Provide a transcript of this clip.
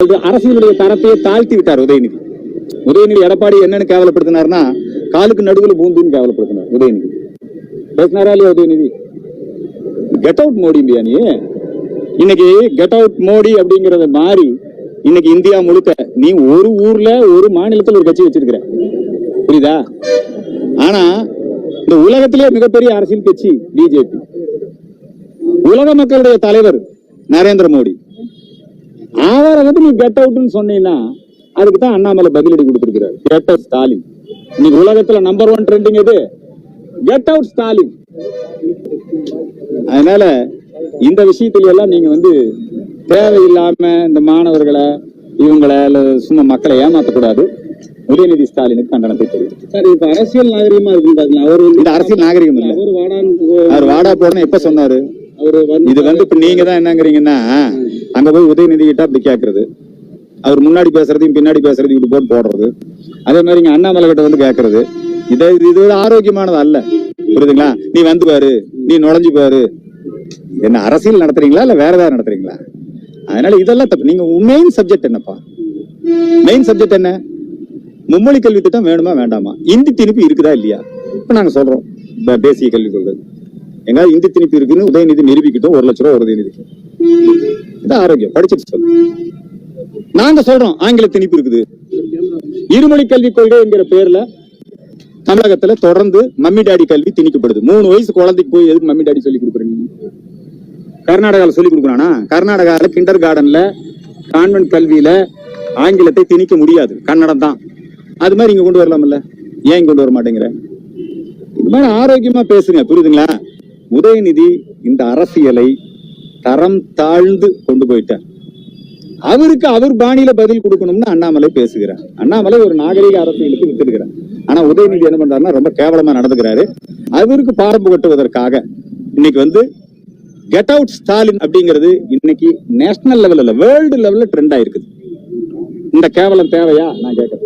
அரசியலுடைய தரத்தையே தாழ்த்தி விட்டார் உதயநிதி. உதயநிதி எடப்பாடி என்னன்னு கேவலப்படுத்தினார்னா காலுக்கு நடுவுல பூந்துன்னு கேவலப்படுத்தினார் உதயநிதி. பேசினாரா இல்லையா Udhayanidhi? Get out Modi India நீ? இன்னைக்கு கெட் அவுட் மோடி அப்படிங்கறத மாறி இன்னைக்கு இந்தியா முழுக்க நீ ஒரு ஊர்ல ஒரு மாநிலத்தில் ஒரு கட்சி வச்சிருக்கிற. புரியுதா? ஆனா இந்த உலகத்திலே மிகப்பெரிய அரசியல் கட்சி பிஜேபி. உலக மக்களுடைய தலைவர் நரேந்திர மோடி. வந்து நீ கெட் அவுட்னு சொன்னீங்கன்னா அதுக்கு தான் அண்ணாமலை பதிலடி கொடுத்திருக்கிறார். கெட் அவுட் ஸ்டாலின் இன்னைக்கு உலகத்துல நம்பர் ஒன் ட்ரெண்டிங் எது? கெட் அவுட் ஸ்டாலின் அதனால இந்த விஷயத்துல எல்லாம் நீங்க வந்து தேவையில்லாம இந்த மாணவர்களை இவங்களை சும்மா மக்களை ஏமாத்தக்கூடாது. உதயநிதி ஸ்டாலினுக்கு கண்டனத்தை தெரிவித்து சார் இப்ப அரசியல் நாகரிகமா இருக்கு பாத்தீங்களா அவர் இந்த அரசியல் நாகரிகம் இல்ல. அவர் வாடா போடணும் எப்ப சொன்னாரு? அவர் இது வந்து இப்ப நீங்க தான் என்னங்கிறீங்கன்னா அங்க போய் உதயநிதி கிட்ட அப்படி கேட்கறது அவர் முன்னாடி பேசுறதையும் பின்னாடி பேசுறதையும் இப்படி போட்டு போடுறது. அதே மாதிரி இங்க அண்ணாமலை கிட்ட வந்து கேட்கறது இது இது ஒரு ஆரோக்கியமானது அல்ல. புரியுதுங்களா? நீ வந்து பாரு. நீ நுழைஞ்சு பாரு. என்ன அரசியல் நடத்துறீங்களா? இல்ல வேற ஏதாவது நடத்துறீங்களா? அதனால இதெல்லாம் தப்பு. நீங்க மெயின் சப்ஜெக்ட் என்னப்பா? மெயின் சப்ஜெக்ட் என்ன? மும்மொழி கல்வி திட்டம் வேணுமா வேண்டாமா? இந்தி திணிப்பு இருக்குதா இல்லையா? இப்ப நாங்க சொல்றோம். தேசிய கல்விக் கொள்கை. எங்காவது இந்தி திணிப்பு இருக்குன்னு உதயநிதி நிரூபிக்கிட்டோம். ஒரு லட்ச ரூபா உதயநிதிக்கு. இது ஆரோக்கியம். படிச்சுட்டு சொல்லு. நாங்க சொல்றோம் ஆங்கில திணிப்பு இருக்குது. இருமொழி கல்விக் கொள்கை என்கிற பேர்ல தமிழகத்துல தொடர்ந்து மம்மி டாடி கல்வி திணிக்கப்படுது. மூணு வயசு குழந்தைக்கு போய் எதுக்கு மம்மி டாடி சொல்லி கொடுக்குறீங்க? கர்நாடகாவில் சொல்லி கொடுக்குறானா? கர்நாடகாவில் கிண்டர் கார்டன்ல கான்வென்ட் கல்வியில ஆங்கிலத்தை திணிக்க முடியாது. கன்னடம் தான். அது மாதிரி இங்க கொண்டு வரலாம்ல. ஏன் கொண்டு வர மாட்டேங்கிற? இது மாதிரி ஆரோக்கியமா பேசுங்க புரியுதுங்களா? உதயநிதி இந்த அரசியலை தரம் தாழ்ந்து கொண்டு போயிட்டார். அவருக்கு அவர் பாணியில பதில் கொடுக்கணும்னு அண்ணாமலை பேசுகிறார். அண்ணாமலை ஒரு நாகரிக அரசியலுக்கு வித்திருக்கிறார் ஆனா உதயநிதி என்ன பண்றாருன்னா ரொம்ப கேவலமா நடந்துக்கிறாரு. அவருக்கு பாரம்பு கட்டுவதற்காக இன்னைக்கு வந்து கெட் அவுட் ஸ்டாலின் அப்படிங்கிறது இன்னைக்கு நேஷனல் லெவல்ல வேர்ல்டு லெவல்ல ட்ரெண்ட் ஆயிருக்குது. இந்த கேவலம் தேவையா? நான் கேட்கறேன்.